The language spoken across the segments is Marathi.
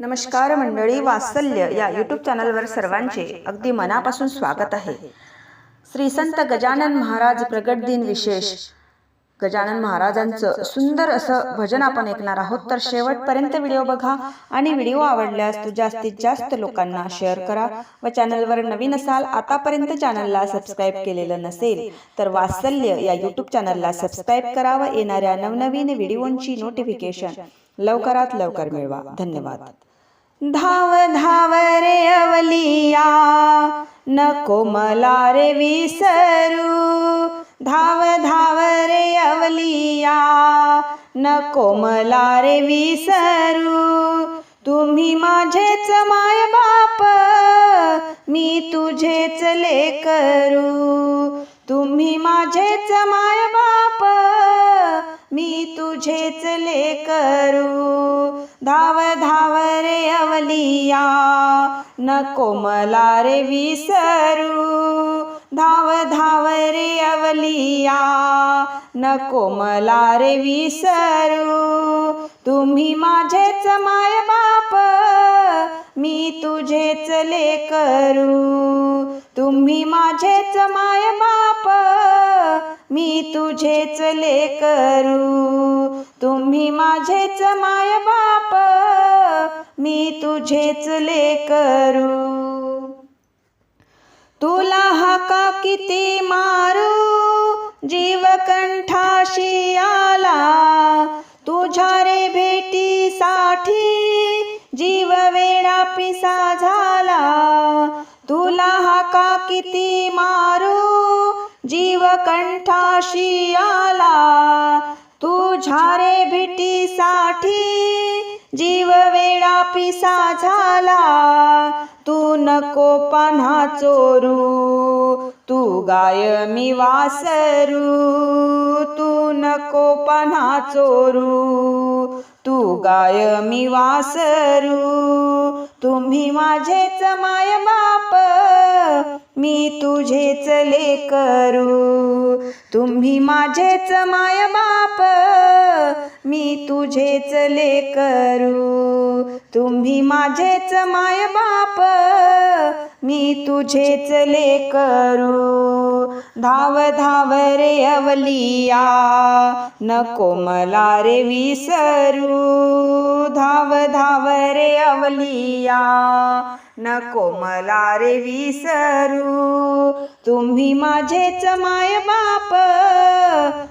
नमस्कार मंडळी वात्सल्य या यूट्यूब चॅनलवर सर्वांचे अगदी मनापासून स्वागत आहे. श्री संत गजानन महाराज प्रगट दिन विशेष. गजानन महाराजांचं सुंदर असं भजन आपण ऐकणार आहोत तर शेवटपर्यंत व्हिडिओ बघा आणि व्हिडिओ आवडल्यास तो जास्तीत जास्त लोकांना शेअर करा व चॅनलवर नवीन असाल आतापर्यंत चॅनलला सबस्क्राईब केलेलं नसेल तर वात्सल्य या यूट्यूब चॅनलला सबस्क्राईब करा व येणाऱ्या नवनवीन व्हिडिओंची नोटिफिकेशन लवकरात लवकर मिळवा. धन्यवाद. धाव धाव रे अवलिया नको मला रे विसरू धाव धाव रे अवलिया नको मला रे विसरू तुम्ही माझेच माय बाप मी तुझेच लेकरू तुम्ही माझेच माय बाप मी तुझेच ले करू धाव धाव रे अवलिया नको मला रे विसरू. धाव धाव रे अवलिया नको मला रे विसरू. तुम्ही माझेच माय बाप मी तुझेच लेकरू. तुम्ही माझेच माय बाप मी तुझेच लेकरू तुम्ही माझेच माय बाप. मी तुझेच लेकरू तुला हाका किती मारू? जीव कंठाशी आला. तुझ्या रे भेटीसाठी जीव वेळा पिसा झाला. तुला हाका किती मारू? जीव कंठाशी आला तुझ्या रे भेटीसाठी जीव वेळा पिसा झाला. तू नको पान्हा चोरू तू गाय मी वासरू तू नको पान्हा चोरू तू गाय मी वासरू तुम्ही माझेच माय बाप मी तुझेच लेकरू. तुम्ही माझेच माय बाप मी तुझेच लेकरू तुम्ही माझेच माय बाप. मी तुझेच लेकरू धाव धाव रे अवलिया नको मला रे विसरू. धाव धाव रे अवलिया नको मला रे विसरू. तुम्ही माझेच माय बाप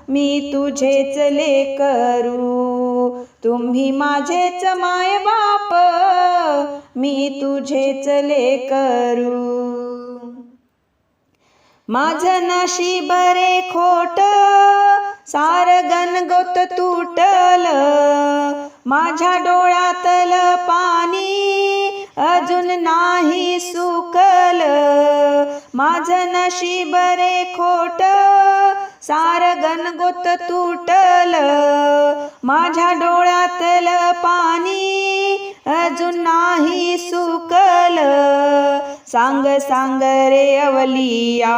मी तुझेच लेकरू. तुम्ही माझेच माय बाप मी तुझेच लेकरू. माझं नशी बरे खोट सार गणगोत तुटल. माझ्या डोळ्यातलं पाणी अजून नाही सुकल. माझं नशीब रे खोट सार गणगोत तुटल माझ्या डोळ्यातल पाणी अजून नाही सुकल. सांग सांग रे अवलिया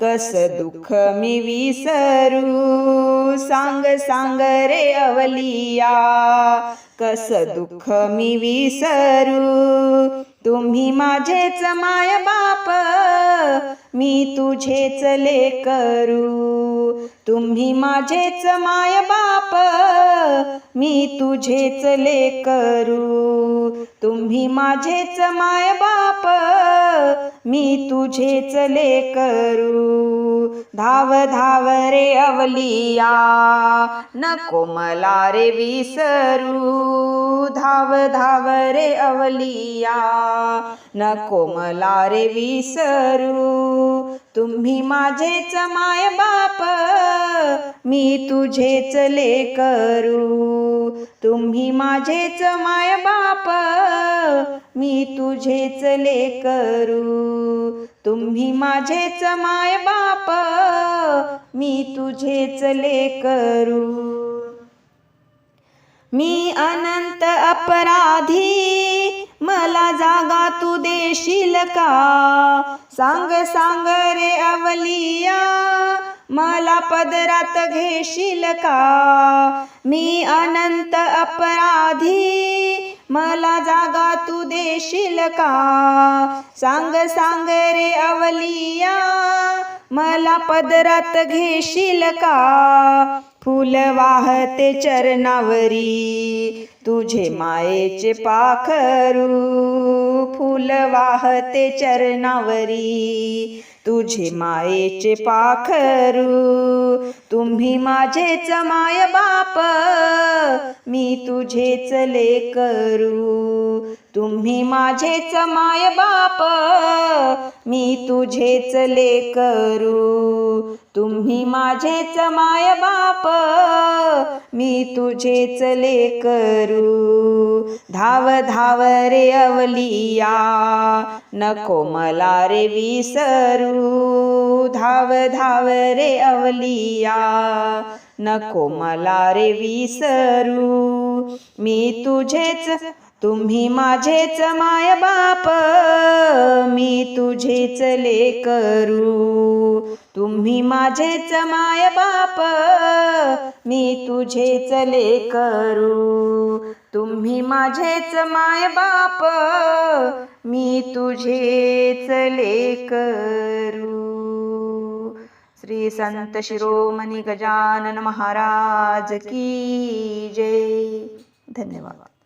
कस दुःख मी विसरू. सांग सांग रे अवलिया कस दुःख मी विसरू. तुम्ही माझेच माय बाप मी तुझेच लेकरू. तुम्ही माझेच माय बाप मी तुझेच लेकरू. तुम्ही माझेच माय बाप मी तुझेच लेकरू. धाव धाव रे अवलिया नको मला रे विसरू. धाव धाव रे अवलिया. नको मला रे विसरू. तुम्ही माझेच माय बाप मी तुझेच लेकरू. तुम्ही माझेच माय बाप मी तुझेच लेकरू. तुम्ही माझेच माय बाप मी तुझेच लेकरू. मी अनंत अपराधी मला जागा तू देशील का? सांग सांग रे अवलिया मला पदरात घेशील का? मी अनंत अपराधी मला जागा तू देशील का? सांग सांग रे अवलिया मला पदरात घेशील का? फुल वाहते चरणावरी. तुझे मायेचे पाखरू फुल वाहते चरणावरी. तुझे मायेचे पाखरू तुम्ही माझेच माय बाप. मी तुझेच लेकरू तुम्ही माझेच माय बाप. मी तुझेच लेकरू तुम्ही माझेच माय बाप. मी तुझेच लेकरू धाव धाव रे अवलिया नको मला रे विसरू. धाव धाव रे अवलिया नको मला रे विसरू. मी तुझेच तुम्ही माझेच माय बाप मी तुझेच लेकरू. तुम्ही माझेच माय बाप मी तुझेच लेकरू. तुम्ही माझेच माय बाप मी तुझेच लेकरू. श्री संत शिरोमणी गजानन महाराज की जय. धन्यवाद.